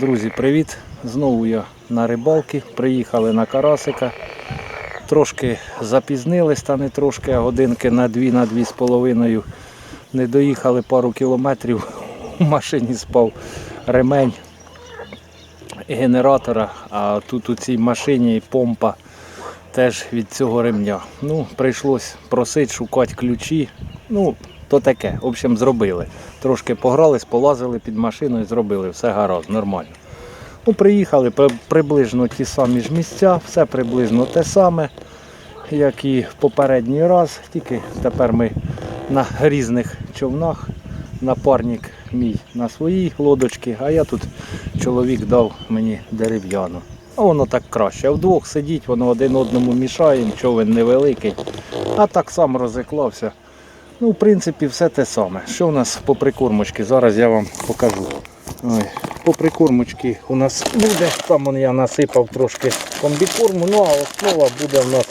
Друзі, привіт! Знову я на рибалки. Приїхали на Карасика. Трошки запізнились, та не трошки, а годинки на дві, на дві з половиною. Не доїхали пару кілометрів. У машині спав ремень генератора, а тут у цій машині помпа теж від цього ремня. Ну, прийшлось просити, шукати ключі. Ну, то таке. В общем, зробили. Трошки погрались, полазили під машиною, зробили, все гаразд, нормально. Ну, приїхали приблизно ті самі ж місця, все приблизно те саме, як і в попередній раз. Тільки тепер ми на різних човнах. Напарник мій на своїй лодочці, а я тут чоловік дав мені дерев'яну. А воно так краще. Вдвох сидіть, воно один одному мішає, човен невеликий, а так сам розіклався. Ну, в принципі, все те саме. Що у нас по прикормочці? Зараз я вам покажу. Ой, по прикормочці у нас буде, там я насипав трошки комбікорму, ну а основа буде у нас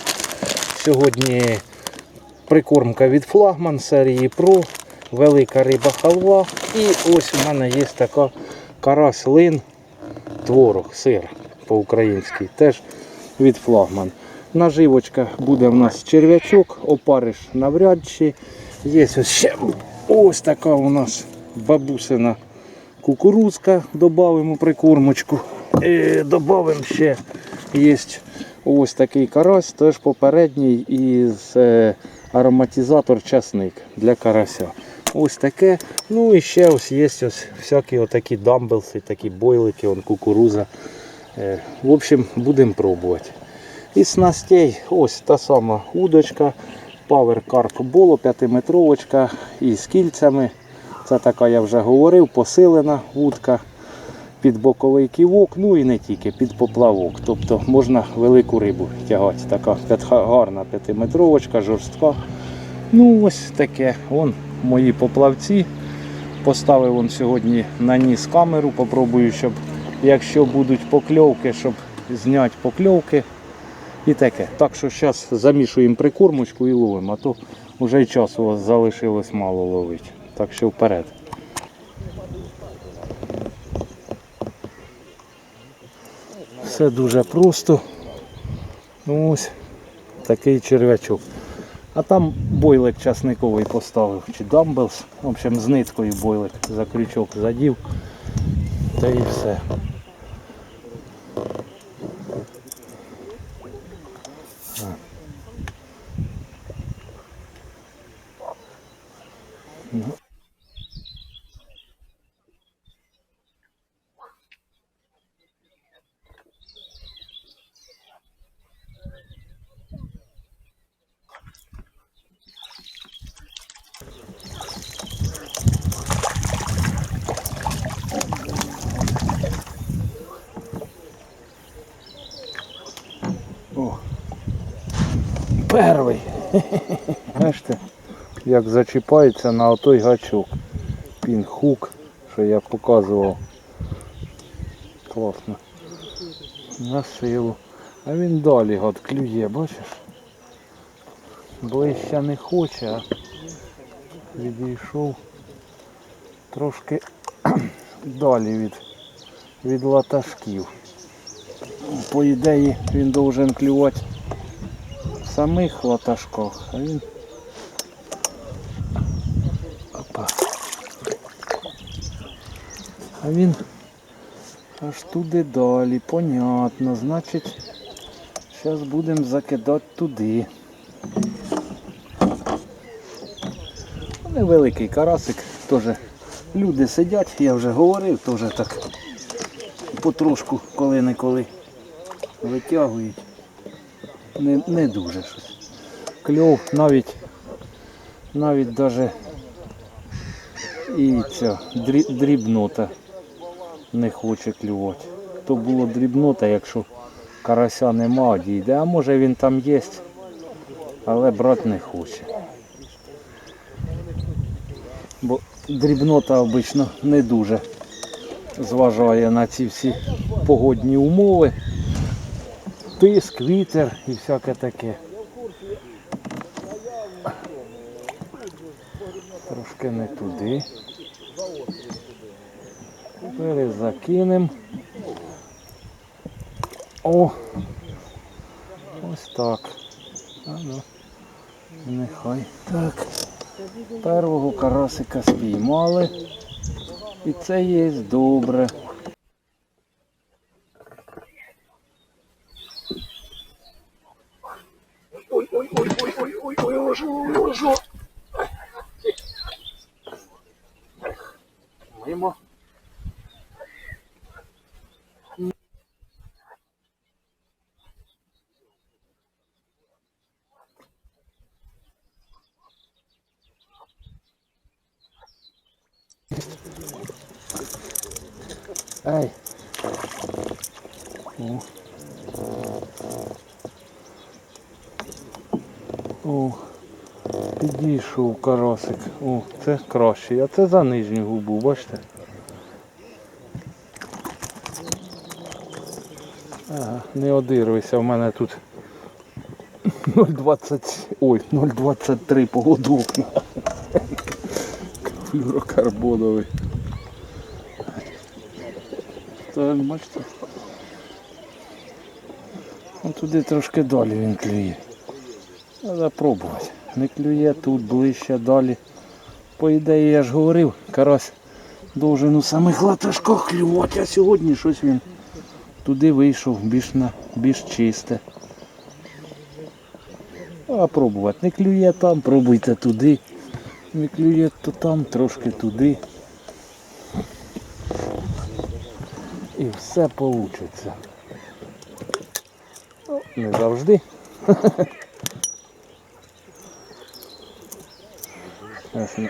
сьогодні прикормка від флагман серії Pro, велика риба халва. І ось у мене є така карась лин, творог, сир по-українськи, теж від флагман. Наживочка буде в нас черв'ячок, опариш навряд чи. Є ось ще ось така у нас бабусина кукурузка, додамо прикормочку. І додамо ще є ось такий карась, теж попередній із е, ароматизатор часник для карася. Ось таке. Ну і ще ось є ось всякі отакі дамблси, такі бойлики, он кукуруза. Е, В общем, будемо пробувати. Із снастей ось та сама удочка, Power Carp Bolo 5-метровочка із кільцями. Це така, я вже говорив, посилена вудка під боковий ківок, ну і не тільки, під поплавок. Тобто можна велику рибу тягати. Така гарна 5-метровочка, жорстка. Ну ось таке. Вон мої поплавці. Поставив он сьогодні на ніс камеру, попробую, щоб якщо будуть покльовки, щоб зняти покльовки і таке. Так що зараз замішуємо прикормочку і ловимо, а то вже й часу у вас залишилось мало ловити. Так що вперед. Все дуже просто. Ну, Ось такий черв'ячок. А там бойлик часниковий поставив, чи дамблс. В общем, з ниткою бойлик за крючок задів. Та і все. О, перший. Бачите, як зачіпається на отой гачок. Пінхук, що я показував. Класно. На силу. А він далі гад клює, бачиш? Ближче не хоче, а відійшов трошки далі від, від латашків. По ідеї він должен клювати в самих латашках, а він. А він аж туди далі, понятно. Значить, зараз будемо закидати туди. Невеликий карасик, теж люди сидять, я вже говорив, теж так потрошку коли-неколи витягують. Не, не дуже щось. Кльов навіть навіть даже і ця дрібнота не хоче клювати. То було дрібнота, якщо карася нема, дійде. А може він там є, але брати не хоче. Бо дрібнота обично не дуже зважає на ці всі погодні умови. Тиск, вітер і всяке таке. Трошки не туди. Перезакинемо. О! Ось так. А ну, нехай. Так. Первого карасика спіймали. І це є добре. Мимо. Ай. О. О. Підійшов карасик. О, це кращий. А це за нижню губу, бачите? Ага, не одирвайся, в мене тут 0,20, ой, 0,23 поводок. Флюрокарбоновий. Так, бачите. Ось туди трошки далі він клює. Треба пробувати. Не клює тут, ближче, далі. По ідеї я ж говорив, карась должен у самих латашках клювати, а сьогодні щось він туди вийшов більш на більш чисте. А пробувати. Не клює там, пробуйте туди. Не клює то там, трошки туди. І все вийде. Не завжди. Зараз ми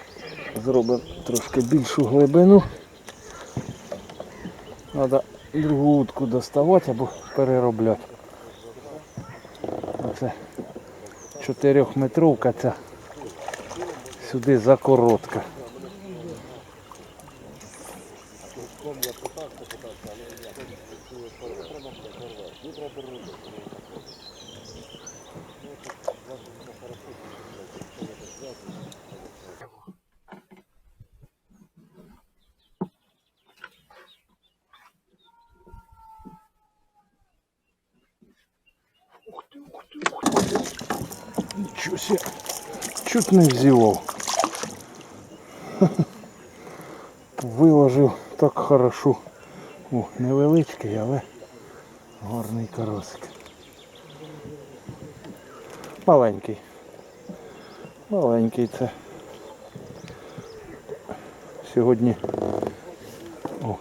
зробимо трошки більшу глибину. Треба другу утку доставати або переробляти. Оце чотирьохметровка ця сюди закоротка. Нічого себе. Чуть не взівав. Виложив так хорошо. О, невеличкий, але гарний карасик. Маленький. Маленький це. Сьогодні. О.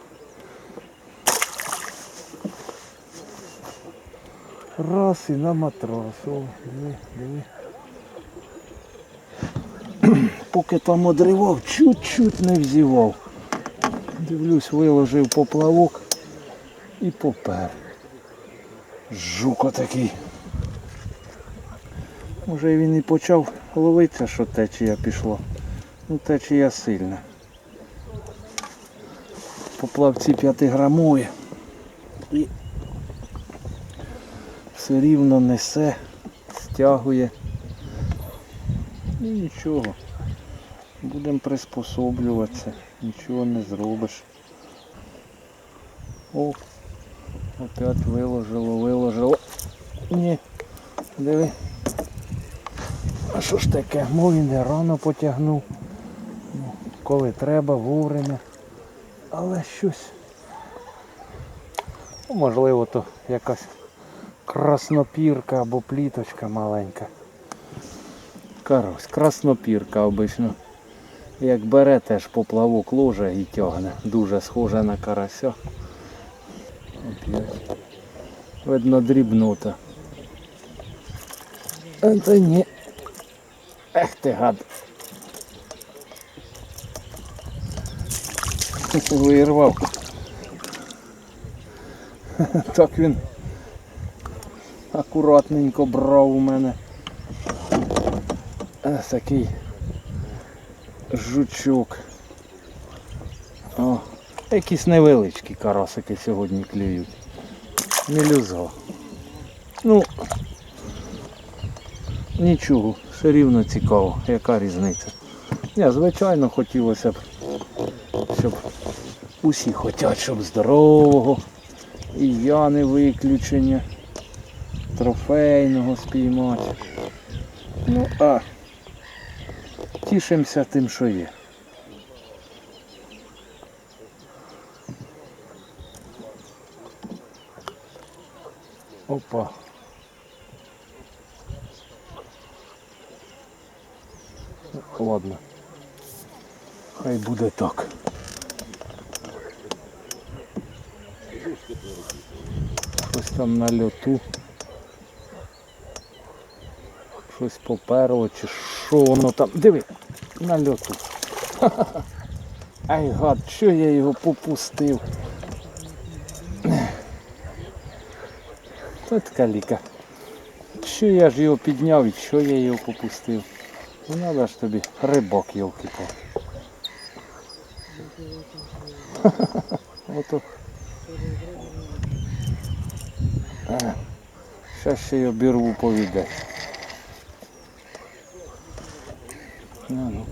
Раз і на матрас. О, диви, диви. Поки там одривав, чуть-чуть не взівав. Дивлюсь, виложив поплавок і попер. Жук отакий. Може він і почав ловитися, що течія пішла. Ну течія сильна. Поплавці 5 грамові. І все рівно несе, стягує. Ну нічого. Будемо приспособлюватися, нічого не зробиш. О, опять виложило, виложило. Ні, диви. А що ж таке? Мов він не рано потягнув. Ну, коли треба, вовремя. Але щось. Ну, можливо, то якась краснопірка або пліточка маленька. Карось, краснопірка обично. Як бере теж поплавок ложе і тягне. Дуже схоже на карася. Опять. Видно дрібнота. Та ні. Ех ти гад. Вирвав. Так він акуратненько брав у мене. Ось такий жучок. О, якісь невеличкі карасики сьогодні клюють. Не люзга. Ну, нічого, все рівно цікаво, яка різниця. Ні, звичайно, хотілося б, щоб Усі хочуть, щоб здорового. І я не виключення. Трофейного спіймати. Ну, а тішимося тим, що є. Опа. Ладно. Хай буде так. Щось там на льоту. Щось поперло, чи що воно там. Диви, на льоту. Ха-ха-ха. Ай гад, що я його попустив? Та така ліка. Що я ж його підняв і що я його попустив? Ну надо ж тобі рибак, йолки пал Ото. Зараз ще й обірву повіде. Ну, ну.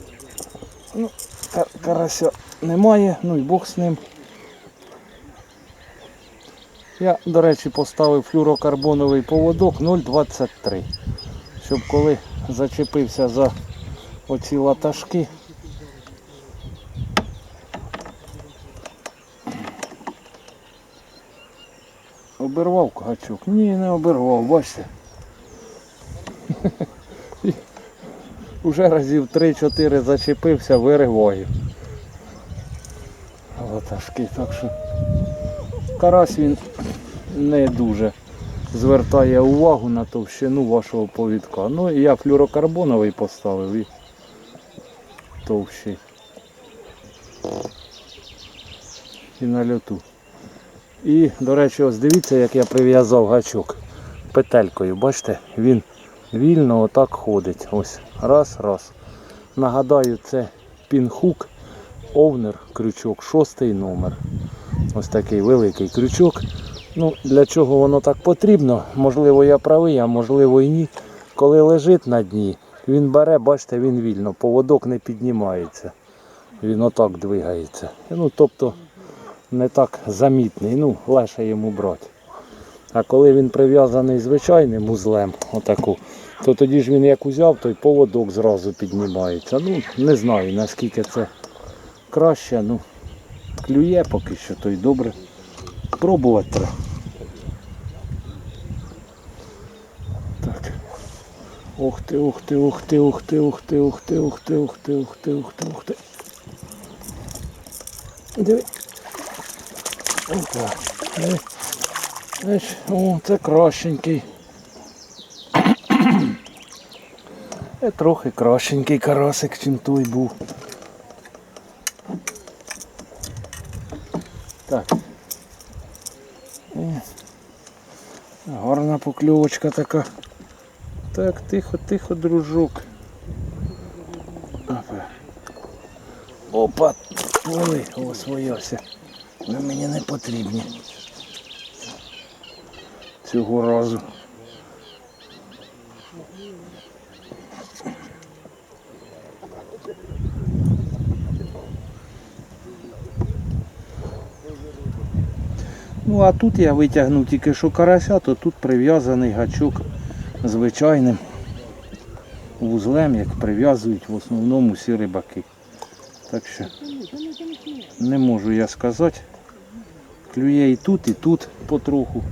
Ну, кар- карася немає, ну і Бог з ним. Я, до речі, поставив флюрокарбоновий поводок 0,23. Щоб коли зачепився за оці латашки. Обірвав кагачок? Ні, не обірвав, бачите. Уже разів 3-4 зачепився, вириваю. Латашки, так що карась він не дуже звертає увагу на товщину вашого повідка. Ну і я флюрокарбоновий поставив і товщий. І на льоту. І, до речі, ось дивіться, як я прив'язав гачок петелькою. Бачите, він вільно отак ходить. Ось. Раз, раз. Нагадаю, це пінхук, овнер, крючок, шостий номер. Ось такий великий крючок. Ну, для чого воно так потрібно? Можливо, я правий, а можливо і ні. Коли лежить на дні, він бере, бачите, він вільно, поводок не піднімається. Він отак двигається. Ну, тобто не так замітний, ну, легше йому брати. А коли він прив'язаний звичайним узлем, отаку, то тоді ж він як узяв, той поводок зразу піднімається. Ну, не знаю наскільки це краще, ну клює поки що, то й добре. Пробувати треба. Так. Ух ти, ух ти, ух ти, ух ти, ух ти, ух ти, ух ти, ух ти, ух ти, ух ти, ух ти. Диви. Опа. О, це кращенький. Трохи кращенький карасик, чим той був. Так. Е, Гарна покльовочка така. Так, тихо, тихо, дружок. Опа. Пливи, освоявся. Ви мені не потрібні. Цього разу. Ну а тут я витягнув тільки що карася, то тут прив'язаний гачок звичайним вузлем, як прив'язують в основному всі рибаки. Так що не можу я сказати. Клює і тут, і тут потроху.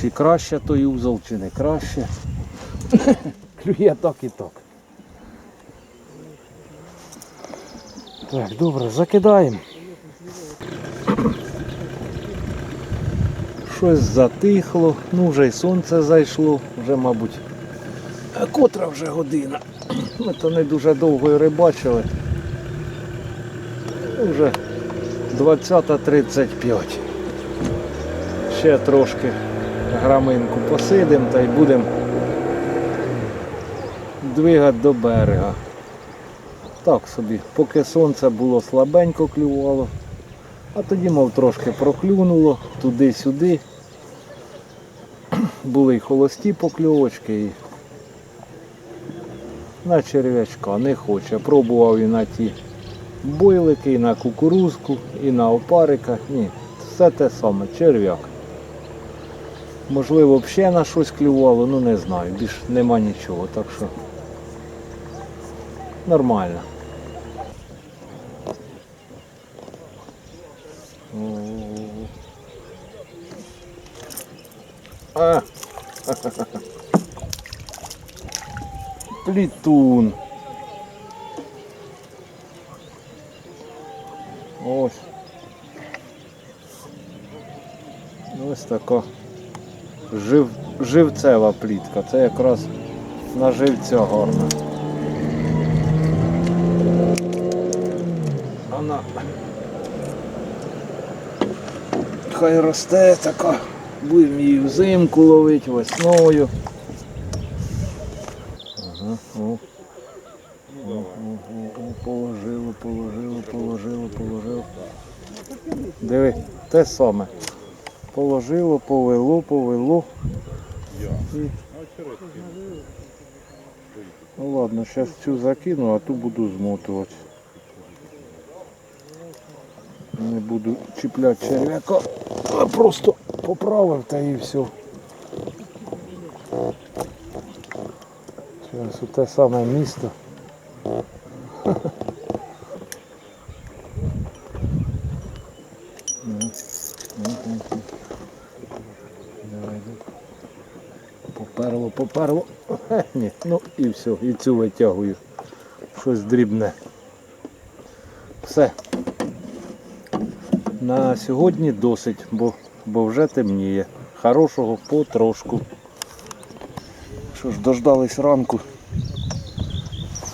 Чи краще той узол, чи не краще. Клює так і так. Так, добре, закидаємо. Щось затихло, ну вже й сонце зайшло, вже, мабуть. Котра вже година. Ми то не дуже довго і рибачили. Вже 20.35. Ще трошки граминку посидимо та й будемо двигати до берега. Так собі, поки сонце було слабенько клювало, а тоді, мов трошки проклюнуло туди-сюди. Були й холості покльовочки і на черв'ячка не хоче. Пробував і на ті бойлики, і на кукурузку, і на опарика. Ні, все те саме, черв'як. Можливо, ще на щось клювало, ну не знаю, більш нема нічого, так що нормально. А. Плітун. Ось. Ось така жив, живцева плітка. Це якраз на живця гарна. Вона хай росте така. Будемо її взимку ловити весною. Ага, о. О, о, о, положило, положило, положило, положило. Диви, те саме. Положило, повело, повело. І... Ну ладно, зараз цю закину, а ту буду змотувати. Не буду чіпляти черв'яка, а просто поправив та і все. У те саме місто. Поперло, поперло. Ні, ну і все, і цю витягую. Щось дрібне. Все. На сьогодні досить, бо, бо вже темніє. Хорошого потрошку. Що ж, дождались ранку.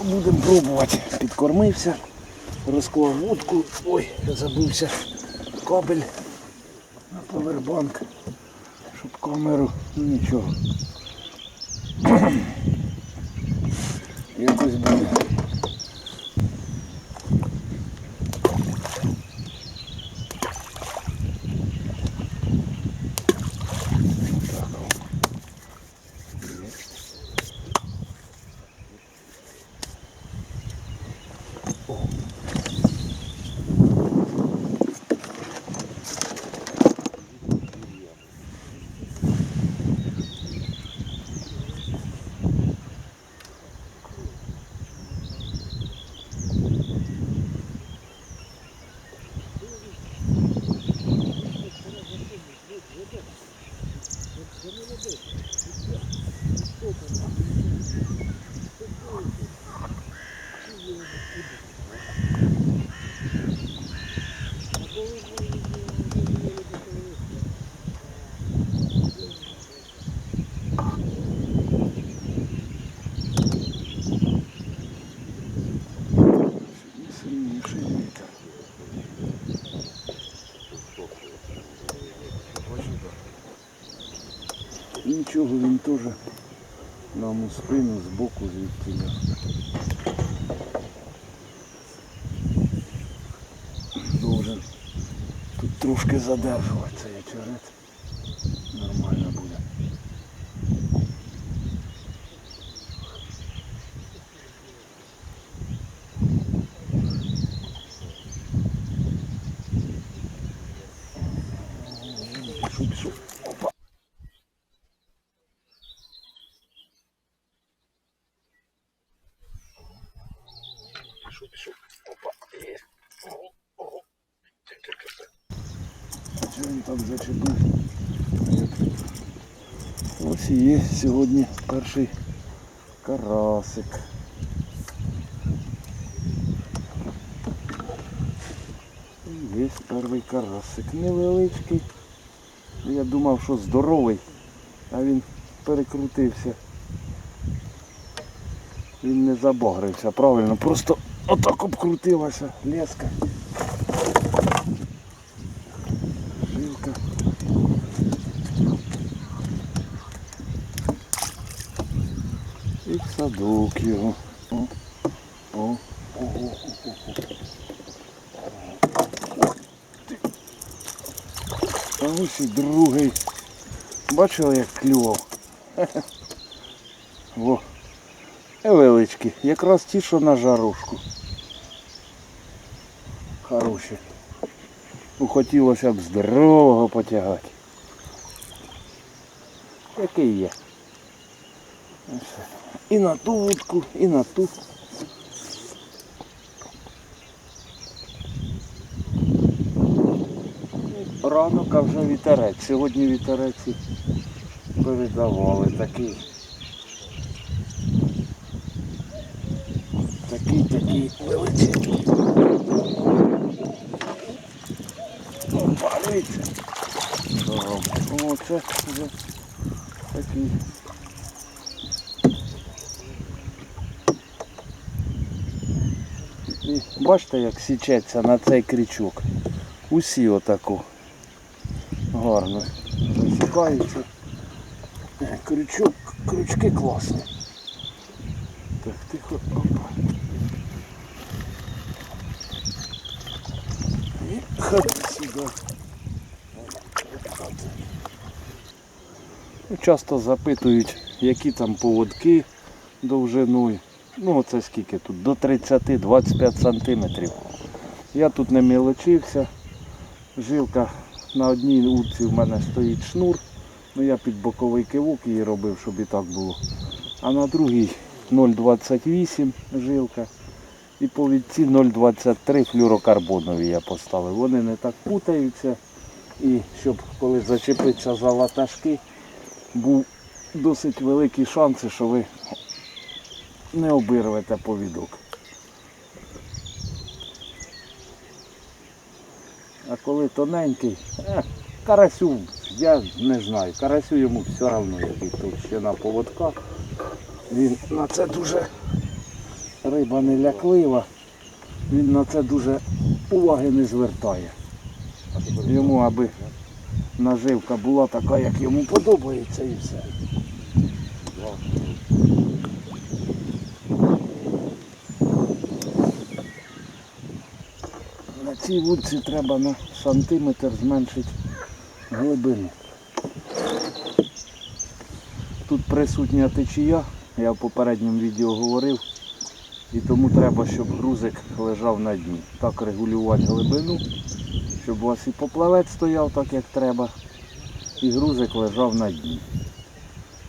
Будемо пробувати. Підкормився, розклав вудку. Ой, забувся. Кабель на повербанк. Щоб камеру, ну нічого. Якось буде. Сильніший вітер. Нічого він теж нам у спину збоку звідти. Должен тут трошки задержувати цей очерет. Нормально буде. Пішов, пішов. Опа. Пішов, пішов. Опа. Є. Там зачепив? Ось і є сьогодні перший карасик. І Є перший карасик. Невеличкий. Я думав, що здоровий, а він перекрутився. Він не забагрився, правильно, просто отак обкрутилася леска. Жилка. І в садок його. О, о, о, о, о, о. А ось і другий. Бачили, як клював? Во. Невеличкі. Якраз ті, що на жарушку. Ну, хотілося б здорового потягати. Який є. І на ту вудку, і на ту. Ранок, а вже вітерець. Сьогодні вітерець передавали такий. Такий, такий величезний. Опа, дивіться. Що робить? О, це вже такий. І бачите, як січеться на цей крючок. Усі отаку. Гарно. Засікаються. Крючок, крючки класні. Так, тихо. Опа. Ну, Часто запитують, які там поводки довжиною. Ну це скільки тут? До 30-25 сантиметрів. Я тут не мілочився. Жилка на одній утці в мене стоїть шнур. Ну я під боковий кивок її робив, щоб і так було. А на другій 0,28 жилка. І по відці 0,23 флюрокарбонові я поставив. Вони не так путаються. І щоб коли зачепитися за ватажки, був досить великі шанси, що ви не обірвете повідок. А коли тоненький, е, карасю, я не знаю, карасю йому все одно, який товщина поводка. Він на це дуже риба не ляклива, він на це дуже уваги не звертає. Йому аби наживка була така, як йому подобається і все. На цій вудці треба на сантиметр зменшити глибину. Тут присутня течія, я в попередньому відео говорив, і тому треба, щоб грузик лежав на дні. Так регулювати глибину, щоб у вас і поплавець стояв так, як треба, і грузик лежав на дні.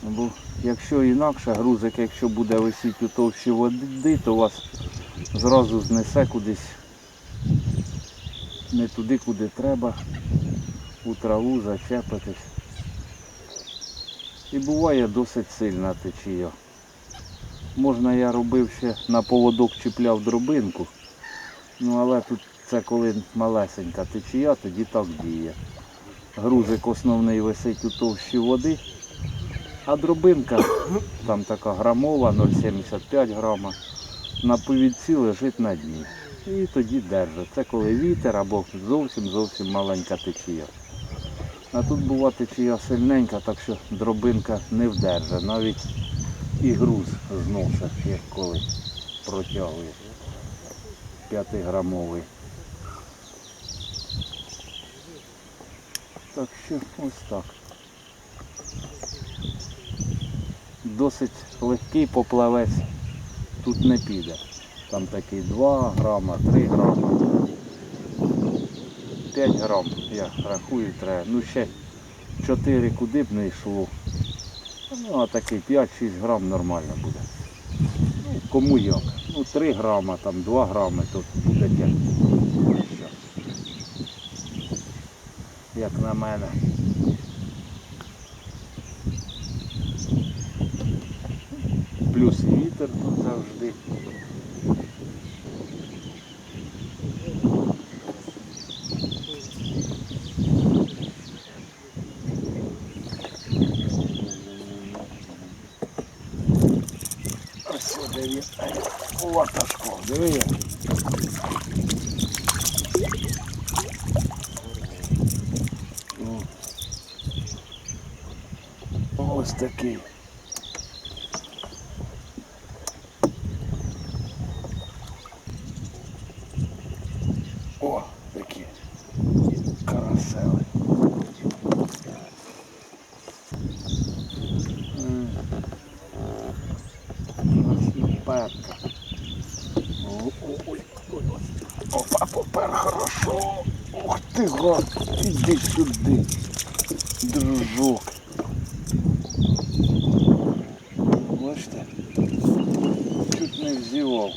Бо якщо інакше, грузик, якщо буде висіти у товщі води, то вас зразу знесе кудись не туди, куди треба, у траву зачепитись. І буває досить сильна течія. Можна я робив ще на поводок чіпляв дробинку, ну але тут це коли малесенька течія, тоді так діє. Грузик основний висить у товщі води, а дробинка там така грамова, 0,75 грама, на повідці лежить на дні. І тоді держить. Це коли вітер або зовсім зовсім маленька течія. А тут була течія сильненька, так що дробинка не вдерже. Навіть і груз зносить, як коли протягує. П'ятиграмовий. Так що ось так. Досить легкий поплавець тут не піде. Там такий 2 грама, 3 грама. 5 грам, я рахую, треба. Ну ще 4 куди б не йшло. Ну, а такий 5-6 грам нормально буде. Ну, кому як. Ну 3 грама, там 2 грами, то буде як. Як на мене. Плюс і вітер тут завжди. Ось сюди він. У ватажку. Диви як. О. Ось такий. О, такі карасели. М. Красноперка. О, о, ой, ой, ой. Опа, попер, хорошо. Ух ти. Фіга, іди сюди, дружок. Бачите? Чуть не взівав.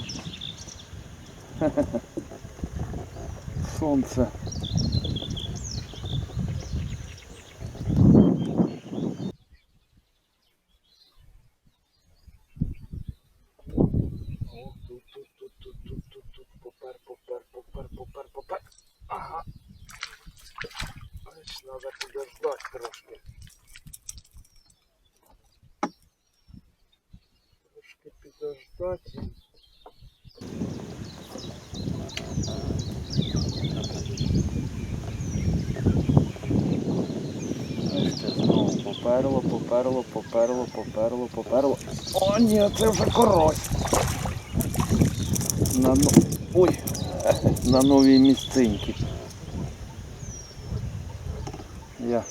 Сонце. О, тут, тут, тут, тут, тут, тут, тут, попер, попер, попер, попер, попер. Ага. Ось, надо подождать трошки. Трошки підождати. Бачите, знову поперло, поперло, поперло, поперло. О, ні, це вже корось. На, Ой, на новій місцинці. Я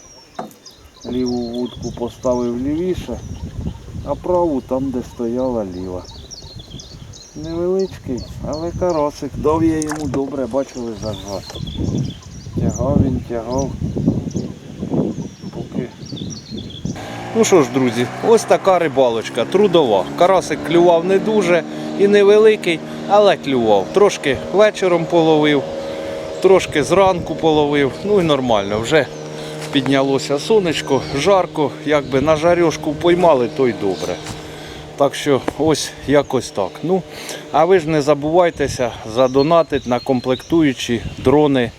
ліву вудку поставив лівіше, а праву там, де стояла ліва. Невеличкий, але каросик. Дав я йому добре, бачили зажати. Тягав він, тягав. Поки. Ну що ж, друзі, ось така рибалочка, трудова. Карасик клював не дуже і невеликий, але клював. Трошки вечором половив, трошки зранку половив. Ну і нормально, вже піднялося сонечко, жарко, якби на жарьошку поймали, то й добре. Так що ось якось так. Ну, а ви ж не забувайтеся задонатити на комплектуючі дрони,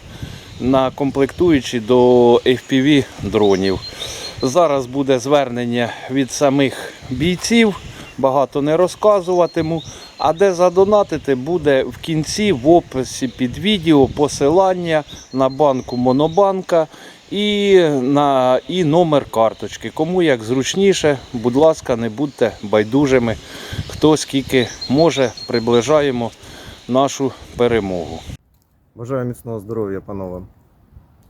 на комплектуючі до FPV дронів. Зараз буде звернення від самих бійців, багато не розказуватиму. А де задонатити буде в кінці в описі під відео посилання на банку Монобанка і, на, і номер карточки. Кому як зручніше, будь ласка, не будьте байдужими. Хто скільки може, приближаємо нашу перемогу. Бажаю міцного здоров'я, панове.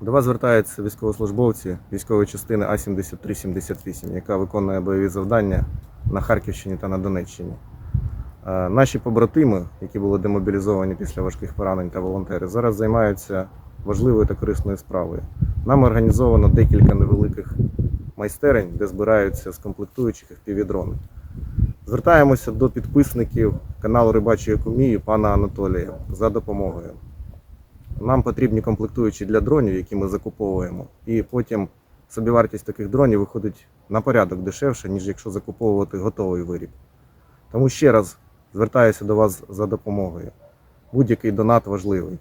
До вас звертаються військовослужбовці військової частини А-7378, яка виконує бойові завдання на Харківщині та на Донеччині. Е, Наші побратими, які були демобілізовані після важких поранень та волонтери, зараз займаються важливою та корисною справою. Нам організовано декілька невеликих майстерень, де збираються з комплектуючих FPV-дрони. Звертаємося до підписників каналу Рибачої Кумії пана Анатолія за допомогою. Нам потрібні комплектуючі для дронів, які ми закуповуємо, і потім собівартість таких дронів виходить на порядок дешевше, ніж якщо закуповувати готовий виріб. Тому ще раз звертаюся до вас за допомогою. Будь-який донат важливий.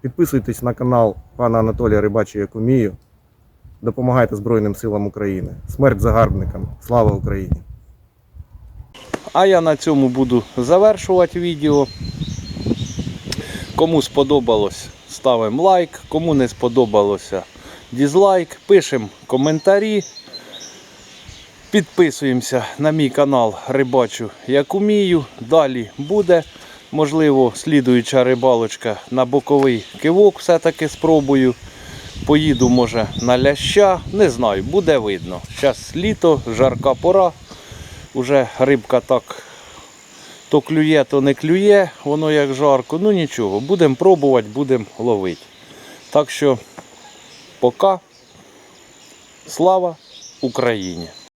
Підписуйтесь на канал пана Анатолія Рибачу Якумію. Допомагайте Збройним силам України. Смерть загарбникам! Слава Україні! А я на цьому буду завершувати відео. Кому сподобалось, ставимо лайк. Кому не сподобалося, дізлайк. Пишемо коментарі. Підписуємося на мій канал Рибачу як умію. Далі буде. Можливо, слідуюча рибалочка на боковий кивок все-таки спробую. Поїду, може, на ляща. Не знаю, буде видно. Зараз літо, жарка пора. Уже рибка так то клює, то не клює, воно як жарко. Ну нічого, будемо пробувати, будемо ловити. Так що, пока. Слава Україні!